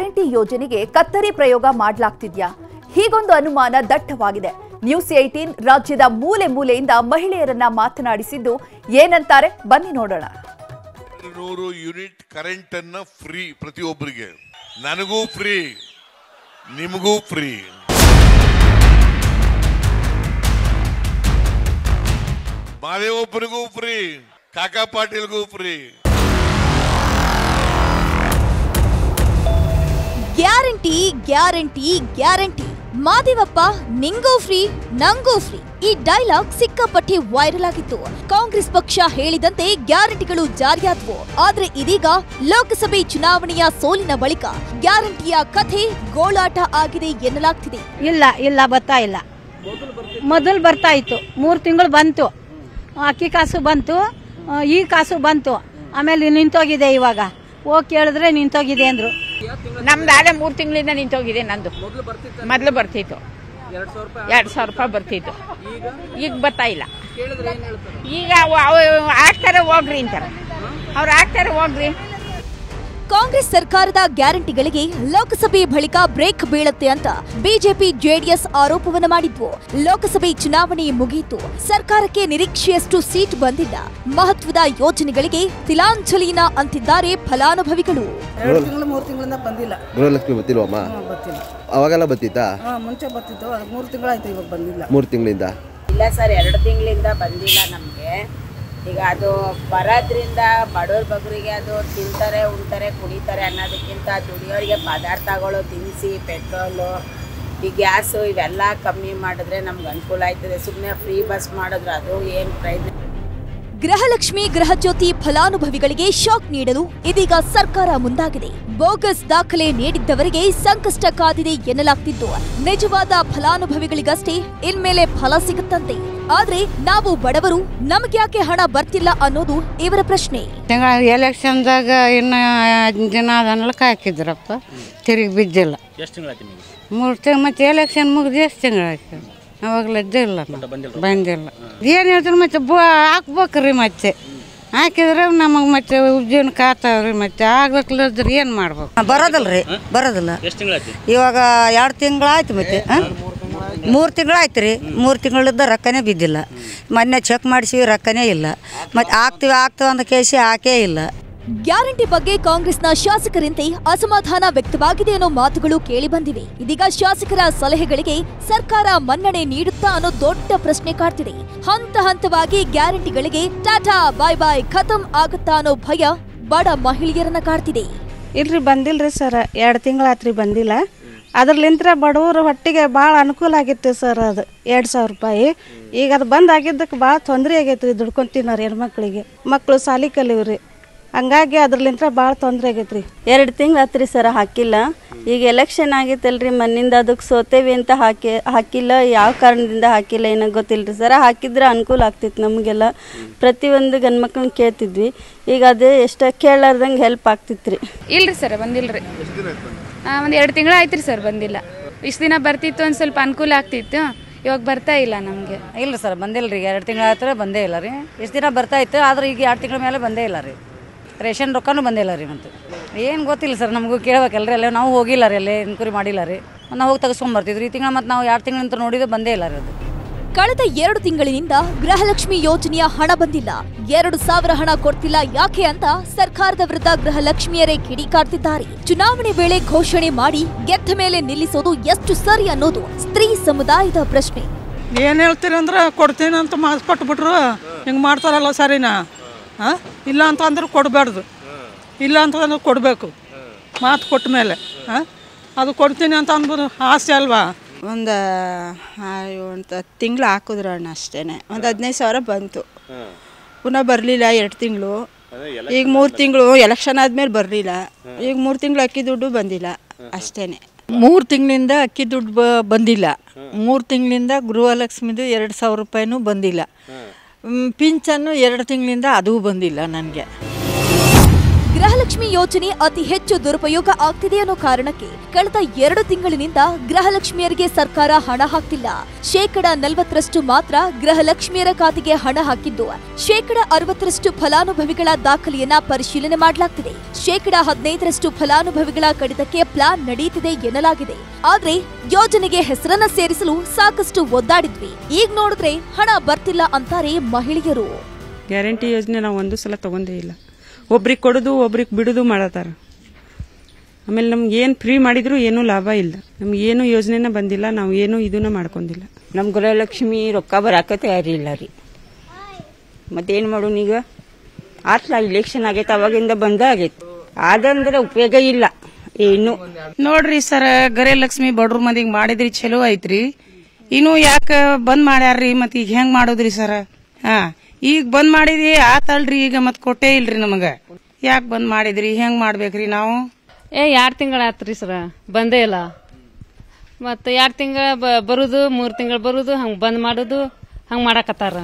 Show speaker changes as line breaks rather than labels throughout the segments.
Guarantee ಯೋಜನೆಗೆ ಕತ್ತರಿ ಪ್ರಯೋಗ ಮಾಡಲಾಗ್ತಿದ್ಯಾ? ಹೀಗೊಂದು ಅನುಮಾನ ದಟ್ಟವಾಗಿದೆ. ನ್ಯೂಸ್ ಏಟೀನ್ ರಾಜ್ಯದ ಮೂಲೆ ಮೂಲೆಯಿಂದ ಮಹಿಳೆಯರನ್ನ ಮಾತನಾಡಿಸಿದ್ದು ಏನಂತಾರೆ? ಬನ್ನಿ ನೋಡೋಣ.
ನೂರು ಯೂನಿಟ್ ಕರೆಂಟ್ ಅನ್ನ ಫ್ರೀ ಪ್ರತಿಯೊಬ್ಬರಿಗೆ. ನನಗೂ ಫ್ರೀ, ನಿಮಗೂ ಫ್ರೀ. ಮಾದೇವಪ್ಪನಿಗೂ free, Kaka ಪಾಟೀಲ್ಗೂ free.
Guarantee guarantee guarantee. Madevappa, ನಿಂಗೂ ಫ್ರೀ, ನಂಗೂ ಫ್ರೀ. ಈ ಡೈಲಾಗ್ ಸಿಕ್ಕಾಪಟ್ಟೆ ವೈರಲ್ ಆಗಿತ್ತು. ಕಾಂಗ್ರೆಸ್ ಪಕ್ಷ ಹೇಳಿದಂತೆ ಗ್ಯಾರಂಟಿಗಳು ಜಾರಿಯಾದವು. ಆದ್ರೆ ಇದೀಗ ಲೋಕಸಭೆ ಚುನಾವಣೆಯ ಸೋಲಿನ ಬಳಿಕ ಗ್ಯಾರಂಟಿಯ ಕಥೆ ಗೋಳಾಟ ಆಗಿದೆ ಎನ್ನಲಾಗ್ತಿದೆ.
ಇಲ್ಲ ಇಲ್ಲ, ಬರ್ತಾ ಇಲ್ಲ. ಮೊದಲು ಬರ್ತಾ ಇತ್ತು. ಮೂರು ತಿಂಗಳು ಬಂತು. ಅಕ್ಕಿ ಕಾಸು ಬಂತು ಈ ಕಾಸು ಬಂತು. ಆಮೇಲೆ ನಿಂತೋಗಿದೆ ಇವಾಗ. ಹೋಗಿ ಕೇಳಿದ್ರೆ ನಿಂತೋಗಿದೆ ಅಂದ್ರು.
ನಮ್ದು ಮೂರು ತಿಂಗಳಿಂದ ನಿಂತೋಗಿದೆ ನಂದು. ಮೊದಲು ಬರ್ತಿತ್ತು. ಎರಡು ಸಾವಿರ ರೂಪಾಯಿ ಬರ್ತಿತ್ತು. ಈಗ? ಬರ್ತಾ ಇಲ್ಲ. ಈಗ ಆಗ್ತಾರೆ ಹೋಗ್ರಿ ಅಂತಾರೆ. ಅವ್ರು ಆಗ್ತಾರೆ ಹೋಗ್ರಿ.
ಕಾಂಗ್ರೆಸ್ ಸರ್ಕಾರದ ಗ್ಯಾರಂಟಿಗಳಿಗೆ ಲೋಕಸಭೆ ಬಳಿಕ ಬ್ರೇಕ್ ಬೀಳತ್ತೆ ಅಂತ ಬಿಜೆಪಿ ಜೆಡಿಎಸ್ ಆರೋಪವನ್ನ ಮಾಡಿದ್ವು. ಲೋಕಸಭೆ ಚುನಾವಣೆ ಮುಗಿಯಿತು. ಸರ್ಕಾರಕ್ಕೆ ನಿರೀಕ್ಷೆಯಷ್ಟು ಸೀಟ್ ಬಂದಿಲ್ಲ. ಮಹತ್ವದ ಯೋಜನೆಗಳಿಗೆ ತಿಲಾಂಜಲಿನ ಅಂತಿದ್ದಾರೆ ಫಲಾನುಭವಿಗಳು.
ಎರಡು ತಿಂಗಳು ಮೂರು ತಿಂಗಳಿಂದ ಬಂದಿಲ್ಲ.
ಗೃಹಲಕ್ಷ್ಮಿ ಅವಾಗೆಲ್ಲ
ಮುಂಚೆ ಮೂರು ತಿಂಗಳಾಯ್ತು ಇವಾಗ ಬಂದಿಲ್ಲ.
ಮೂರು ತಿಂಗಳಿಂದ?
ಇಲ್ಲ ಸರ್ ಎರಡು ತಿಂಗಳಿಂದ ಬಂದಿಲ್ಲ ನಮಗೆ. ಈಗ ಅದು ಬರೋದ್ರಿಂದ ಬಡವ್ರ ಬಗ್ಗರಿಗೆ ಅದು ತಿಂತಾರೆ, ಉಣ್ತಾರೆ, ಕುಡಿತಾರೆ ಅನ್ನೋದಕ್ಕಿಂತ ದುಡಿಯೋರಿಗೆ ಪದಾರ್ಥಗಳು ದಿನಸಿ ಪೆಟ್ರೋಲು, ಈ ಗ್ಯಾಸು ಇವೆಲ್ಲ ಕಮ್ಮಿ ಮಾಡಿದ್ರೆ ನಮ್ಗೆ ಅನುಕೂಲ ಆಯ್ತದೆ ಸುಮ್ಮನೆ ಫ್ರೀ ಬಸ್ ಮಾಡಿದ್ರೆ ಅದು ಏನು ಪ್ರಯೋಜನ?
ಗೃಹಲಕ್ಷ್ಮಿ, ಗೃಹಜ್ಯೋತಿ ಫಲಾನುಭವಿಗಳಿಗೆ ಶಾಕ್ ನೀಡಲು ಇದೀಗ ಸರ್ಕಾರ ಮುಂದಾಗಿದೆ. ಬೋಗಸ್ ದಾಖಲೆ ನೀಡಿದ್ದವರಿಗೆ ಸಂಕಷ್ಟ ಕಾದಿದೆ ಎನ್ನಲಾಗ್ತಿದ್ದು. ನಿಜವಾದ ಫಲಾನುಭವಿಗಳಿಗಷ್ಟೇ ಇನ್ಮೇಲೆ ಫಲ ಸಿಗುತ್ತಂತೆ. ಆದ್ರೆ ನಾವು ಬಡವರು ನಮ್ಗೆ ಯಾಕೆ ಹಣ ಬರ್ತಿಲ್ಲ ಅನ್ನೋದು ಇವರ ಪ್ರಶ್ನೆ.
ಎಲೆಕ್ಷನ್ ಎಲೆಕ್ಷನ್ದಾಗ ಇನ್ನು ದಿನ ಅದನ್ನೆಲ್ಲ ಹಾಕಿದ್ರಪ್ಪ ತಿರುಗಿ ಬಿದ್ದಿಲ್ಲ. ಮೂರು ತಿಂಗಳು ಮತ್ತೆ ಎಲೆಕ್ಷನ್ ಮುಗಿದು ಎಷ್ಟು ತಿಂಗಳಾಯ್ತು? ಅವಾಗಲೇ ಇಲ್ಲ ಬಂದಿಲ್ಲ. ಏನು ಹೇಳಿದ್ರು ಮತ್ತೆ ಬೋ ಹಾಕ್ಬೇಕ್ರಿ ಮತ್ತೆ. ಹಾಕಿದ್ರೆ ನಮಗೆ ಮತ್ತೆ ಉಜ್ಜಿನ ಕಾತಾವ್ರಿ ಮತ್ತೆ ಆಗ್ಬೇಕಲ್ಲದ್ರೆ ಏನು ಮಾಡ್ಬೇಕು?
ಬರೋದಲ್ರಿ ಬರೋದಿಲ್ಲ. ಇವಾಗ ಎರಡು ತಿಂಗಳಾಯ್ತು ಮತ್ತೆ ಮೂರು ತಿಂಗಳಾಯ್ತು ರೀ. ಮೂರು ತಿಂಗಳಿದ್ದ ರೊಕ್ಕನೇ ಬಿದ್ದಿಲ್ಲ. ಮೊನ್ನೆ ಚೆಕ್ ಮಾಡಿಸಿವಿ ರೊಕ್ಕನೇ ಇಲ್ಲ. ಮತ್ತು ಆಗ್ತೀವಿ ಆಗ್ತೀವಿ ಅಂತ ಕೇಸಿ ಹಾಕೇ ಇಲ್ಲ.
ಗ್ಯಾರಂಟಿ ಬಗ್ಗೆ ಕಾಂಗ್ರೆಸ್ನ ಶಾಸಕರಂತೆ ಅಸಮಾಧಾನ ವ್ಯಕ್ತವಾಗಿದೆ ಅನ್ನೋ ಮಾತುಗಳು ಕೇಳಿಬಂದಿವೆ ಇದೀಗ ಶಾಸಕರ ಸಲಹೆಗಳಿಗೆ ಸರ್ಕಾರ ಮನ್ನಣೆ ನೀಡುತ್ತಾ ಅನ್ನೋ ದೊಡ್ಡ ಪ್ರಶ್ನೆ ಕಾಡ್ತಿದೆ. ಹಂತ ಹಂತವಾಗಿ ಗ್ಯಾರಂಟಿಗಳಿಗೆ ಟಾಟಾ ಬಾಯ್ ಬಾಯ್ ಖತಮ್ ಆಗುತ್ತಾ ಅನ್ನೋ ಭಯ ಬಡ ಮಹಿಳೆಯರನ್ನ ಕಾಡ್ತಿದೆ.
ಇಲ್ರಿ ಬಂದಿಲ್ರಿ ಸರ್. ಎರಡು ತಿಂಗಳಾತ್ರಿ ಬಂದಿಲ್ಲ. ಅದ್ರಲಿಂತ್ರ ಬಡವರ ಹೊಟ್ಟಿಗೆ ಭಾಳ ಅನುಕೂಲ ಆಗಿತ್ತು ಸರ್ ಅದು ಎರಡು ಸಾವಿರ ರೂಪಾಯಿ. ಈಗ ಅದು ಬಂದ್ ಆಗಿದ್ದಕ್ಕೆ ಭಾಳ ತೊಂದರೆ ಆಗೈತೆ ರೀ ದುಡ್ಕೊಂಡು ತಿನ್ನೋರು ಹೆಣ್ಮಕ್ಳಿಗೆ. ಮಕ್ಕಳು ಸಾಲಿ ಕಲಿವ್ರಿ ಹಂಗಾಗಿ ಅದ್ರಲಿಂತ್ರ ಭಾಳ ತೊಂದರೆ ಆಗೈತೆ ರೀ
ಎರಡು ತಿಂಗ್ಳು ಹತ್ರಿ ಸರ್ ಹಾಕಿಲ್ಲ. ಈಗ ಎಲೆಕ್ಷನ್ ಆಗೈತಲ್ರಿ ಮನ್ನಿಂದ ಅದಕ್ಕೆ ಸೋತೇವಿ ಅಂತ ಹಾಕಿ ಹಾಕಿಲ್ಲ ಯಾವ ಕಾರಣದಿಂದ ಹಾಕಿಲ್ಲ ಏನೋ ಗೊತ್ತಿಲ್ಲ ಸರ್. ಹಾಕಿದ್ರೆ ಅನುಕೂಲ ಆಗ್ತಿತ್ತು ನಮಗೆಲ್ಲ. ಪ್ರತಿಯೊಂದು ಗಂಡ್ಮಕ್ಳನ್ನ ಕೇಳ್ತಿದ್ವಿ. ಈಗ ಅದೇ ಎಷ್ಟು ಕೇಳಾರ್ದಂಗೆ ಹೆಲ್ಪ್ ಆಗ್ತಿತ್ತು ರೀ
ಇಲ್ರಿ ಸರ್ ಬಂದಿಲ್ರಿ. ಒಂದು ಎರಡು ತಿಂಗಳು ಆಯ್ತು ರೀ ಸರ್ ಬಂದಿಲ್ಲ. ಇಷ್ಟು ದಿನ ಬರ್ತಿತ್ತು ಒಂದು ಸ್ವಲ್ಪ ಅನುಕೂಲ ಆಗ್ತಿತ್ತು. ಇವಾಗ ಬರ್ತಾ ಇಲ್ಲ ನಮಗೆ.
ಇಲ್ಲ ಸರ್ ಬಂದಿಲ್ಲ ರೀ ಎರಡು ತಿಂಗಳ ಆಯ್ತು ಬಂದೇ ಇಲ್ಲ ರೀ. ಇಷ್ಟು ದಿನ ಬರ್ತಾ ಇತ್ತು, ಆದ್ರೆ ಈಗ ಎರಡು ತಿಂಗಳ ಮೇಲೆ ಬಂದೇ ಇಲ್ಲ ರೀ. ರೇಷನ್ ರೊಕ್ಕನೂ ಬಂದಿಲ್ಲ ರೀ ಮತ್ತು. ಏನು ಗೊತ್ತಿಲ್ಲ ಸರ್, ನಮಗೂ ಕೇಳ್ಬೇಕಲ್ರಿ ಅಲ್ಲೇ ನಾವು ಹೋಗಿಲ್ಲ ರೀ ಅಲ್ಲೇ ಎನ್ಕ್ವರಿ ಮಾಡಿಲ್ಲ ರೀ. ನಾವು ಹೋಗಿ ತೆಗೆಸ್ಕೊಂಬರ್ತಿದ್ವಿ ಈ ತಿಂಗಳು ಮತ್ತು ನಾವು ಎರಡು ತಿಂಗಳಂತ ನೋಡಿದ್ರೆ ಬಂದೇ ಇಲ್ಲ ರೀ ಅದು.
ಕಳೆದ ಎರಡು ತಿಂಗಳಿನಿಂದ ಗೃಹಲಕ್ಷ್ಮಿ ಯೋಜನೆಯ ಹಣ ಬಂದಿಲ್ಲ. ಎರಡು ಸಾವಿರ ಹಣ ಕೊಡ್ತಿಲ್ಲ ಯಾಕೆ ಅಂತ ಸರ್ಕಾರದ ವಿರುದ್ಧ ಗೃಹಲಕ್ಷ್ಮಿಯರೇ ಕಿಡಿಕಾಡ್ತಿದ್ದಾರೆ ಚುನಾವಣೆ ವೇಳೆ ಘೋಷಣೆ ಮಾಡಿ ಗೆದ್ದ ಮೇಲೆ ನಿಲ್ಲಿಸೋದು ಎಷ್ಟು ಸರಿ ಅನ್ನೋದು ಸ್ತ್ರೀ ಸಮುದಾಯದ ಪ್ರಶ್ನೆ.
ಏನು ಹೇಳ್ತೀರಿ ಅಂದ್ರೆ ಕೊಡ್ತೀನಿ ಅಂತ ಮಾಸ್ ಕೊಟ್ಬಿಟ್ರು, ಹಿಂಗ್ ಮಾಡ್ತಾರಲ್ಲ ಸರಿನಾ? ಇಲ್ಲ ಅಂತ ಅಂದ್ರೆ ಕೊಡಬಾರ್ದು. ಇಲ್ಲ ಅಂತಂದ್ರೆ ಕೊಡಬೇಕು. ಮಾತು ಕೊಟ್ಟ ಮೇಲೆ ಅದು ಕೊಡ್ತೀನಿ ಅಂತ ಅಂದ್ಬಿಟ್ಟು ಆಸೆ ಅಲ್ವಾ?
ಒಂದು ಒಂದು ತಿಂಗಳು ಹಾಕಿದ್ರು ಅಣ್ಣ ಅಷ್ಟೇ ಒಂದು ಹದಿನೈದು ಸಾವಿರ ಬಂತು. ಪುನಃ ಬರಲಿಲ್ಲ ಎರಡು ತಿಂಗಳು. ಈಗ ಮೂರು ತಿಂಗಳು ಎಲೆಕ್ಷನ್ ಆದಮೇಲೆ ಬರಲಿಲ್ಲ. ಈಗ ಮೂರು ತಿಂಗಳು ಅಕ್ಕಿ ದುಡ್ಡು ಬಂದಿಲ್ಲ ಅಷ್ಟೇ
ಮೂರು ತಿಂಗಳಿಂದ ಅಕ್ಕಿ ದುಡ್ಡು ಬ ಬಂದಿಲ್ಲ. ಮೂರು ತಿಂಗಳಿಂದ ಗೃಹಲಕ್ಷ್ಮಿದು ಎರಡು ಸಾವಿರ ರೂಪಾಯಿನೂ ಬಂದಿಲ್ಲ. ಪಿಂಚನ್ನು ಎರಡು ತಿಂಗಳಿಂದ ಅದೂ ಬಂದಿಲ್ಲ ನನಗೆ.
ಗೃಹಲಕ್ಷ್ಮಿ ಯೋಜನೆ ಅತಿ ಹೆಚ್ಚು ದುರುಪಯೋಗ ಆಗ್ತಿದೆ ಅನ್ನೋ ಕಾರಣಕ್ಕೆ ಕಳೆದ ಎರಡು ತಿಂಗಳಿನಿಂದ ಗೃಹಲಕ್ಷ್ಮಿಯರಿಗೆ ಸರ್ಕಾರ ಹಣ ಹಾಕ್ತಿಲ್ಲ. ಶೇಕಡ ನಲವತ್ತರಷ್ಟು ಮಾತ್ರ ಗೃಹಲಕ್ಷ್ಮಿಯರ ಖಾತೆಗೆ ಹಣ ಹಾಕಿದ್ದು, ಶೇಕಡ ಅರವತ್ತರಷ್ಟು ಫಲಾನುಭವಿಗಳ ದಾಖಲೆಯನ್ನ ಪರಿಶೀಲನೆ ಮಾಡಲಾಗ್ತಿದೆ. ಶೇಕಡ ಹದಿನೈದರಷ್ಟು ಫಲಾನುಭವಿಗಳ ಕಡಿತಕ್ಕೆ ಪ್ಲಾನ್ ನಡೆಯುತ್ತಿದೆ ಎನ್ನಲಾಗಿದೆ. ಆದ್ರೆ ಯೋಜನೆಗೆ ಹೆಸರನ್ನ ಸೇರಿಸಲು ಸಾಕಷ್ಟು ಒದ್ದಾಡಿದ್ವಿ. ಈಗ ನೋಡಿದ್ರೆ ಹಣ ಬರ್ತಿಲ್ಲ ಅಂತಾರೆ ಮಹಿಳೆಯರು.
ಗ್ಯಾರಂಟಿ ಯೋಜನೆ ನಾವು ಒಂದು ಸಲ ತಗೊಂಡೇ ಇಲ್ಲ. ಒಬ್ರಿಗೆ ಕೊಡೋದು ಒಬ್ರಿಗೆ ಬಿಡೋದು ಮಾಡತ್ತಾರ ಆಮೇಲೆ ನಮ್ಗೆ ಏನು ಫ್ರೀ ಮಾಡಿದ್ರು ಏನೂ ಲಾಭ ಇಲ್ಲ. ನಮ್ಗೆ ಏನು ಯೋಜನೆನ ಬಂದಿಲ್ಲ ನಾವು ಏನು ಇದನ್ನ ಮಾಡ್ಕೊಂಡಿಲ್ಲ.
ನಮ್ಮ ಗೃಹಲಕ್ಷ್ಮಿ ರೊಕ್ಕ ಬರಾಕ ತಯಾರಿಲ್ಲ ರೀ. ಮತ್ತೇನು ಮಾಡೋಣ ಈಗ? ಆತ್ಲ ಇಲೆಕ್ಷನ್ ಆಗೈತೆ ಅವಾಗಿಂದ ಬಂದ ಆಗೈತೆ. ಆದಂದ್ರೆ ಉಪಯೋಗ ಇಲ್ಲ. ಏನು?
ನೋಡ್ರಿ ಸರ್ ಗೃಹಲಕ್ಷ್ಮಿ ಬಡ್ರ ಮಂದಿಗೆ ಮಾಡಿದ್ರಿ ಚಲೋ ಐತ್ರಿ. ಇನ್ನು ಯಾಕೆ ಬಂದ್ ಮಾಡ್ಯಾರ್ರಿ ಮತ್ತೆ ಈಗ ಹೆಂಗ್ ಮಾಡೋದ್ರಿ ಸರ್? ಹಾ, ಈಗ ಬಂದ್ ಮಾಡಿದ್ರಿ, ಆತಲ್ರಿ, ಈಗ ಮತ್ ಕೊಟ್ಟೇ ಇಲ್ರಿ ನಮಗ. ಯಾಕೆ ಬಂದ್ ಮಾಡಿದ್ರಿ, ಹೆಂಗ್ ಮಾಡ್ಬೇಕ್ರಿ ನಾವು?
ಏ ಎರಡು ತಿಂಗಳ ಆತ್ರಿ ಸರ? ಬಂದೇ ಇಲ್ಲ. ಮತ್ತೆ ಎರಡ್ ತಿಂಗಳ ಬರುದು, ಮೂರ್ ತಿಂಗಳ ಬರುದು, ಹಂಗೆ ಬಂದ್ ಮಾಡುದು, ಹಂಗೆ ಮಾಡಕತ್ತಾರ.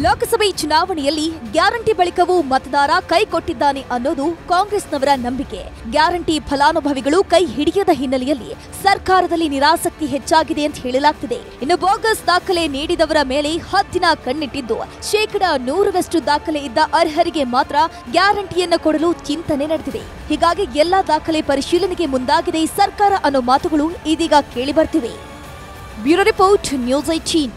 ಲೋಕಸಭೆ ಚುನಾವಣೆಯಲ್ಲಿ ಗ್ಯಾರಂಟಿ ಬಳಿಕವೂ ಮತದಾರ ಕೈ ಕೊಟ್ಟಿದ್ದಾನೆ ಅನ್ನೋದು ಕಾಂಗ್ರೆಸ್ನವರ ನಂಬಿಕೆ. ಗ್ಯಾರಂಟಿ ಫಲಾನುಭವಿಗಳು ಕೈ ಹಿಡಿಯದ ಹಿನ್ನೆಲೆಯಲ್ಲಿ ಸರ್ಕಾರದಲ್ಲಿ ನಿರಾಸಕ್ತಿ ಹೆಚ್ಚಾಗಿದೆ ಅಂತ ಹೇಳಲಾಗ್ತಿದೆ. ಇನ್ನು ಬೋಗಸ್ ದಾಖಲೆ ನೀಡಿದವರ ಮೇಲೆ ಹತ್ತಿನ ಕಣ್ಣಿಟ್ಟಿದ್ದು, ಶೇಕಡ ನೂರರಷ್ಟು ದಾಖಲೆ ಇದ್ದ ಅರ್ಹರಿಗೆ ಮಾತ್ರ ಗ್ಯಾರಂಟಿಯನ್ನು ಕೊಡಲು ಚಿಂತನೆ ನಡೆದಿದೆ. ಹೀಗಾಗಿ ಎಲ್ಲಾ ದಾಖಲೆ ಪರಿಶೀಲನೆಗೆ ಮುಂದಾಗಿದೆ ಸರ್ಕಾರ ಅನ್ನೋ ಮಾತುಗಳು ಇದೀಗ ಕೇಳಿಬರ್ತಿವೆ ಬ್ಯೂರೋ ರಿಪೋರ್ಟ್, ನ್ಯೂಸ್ ಐಟೀನ್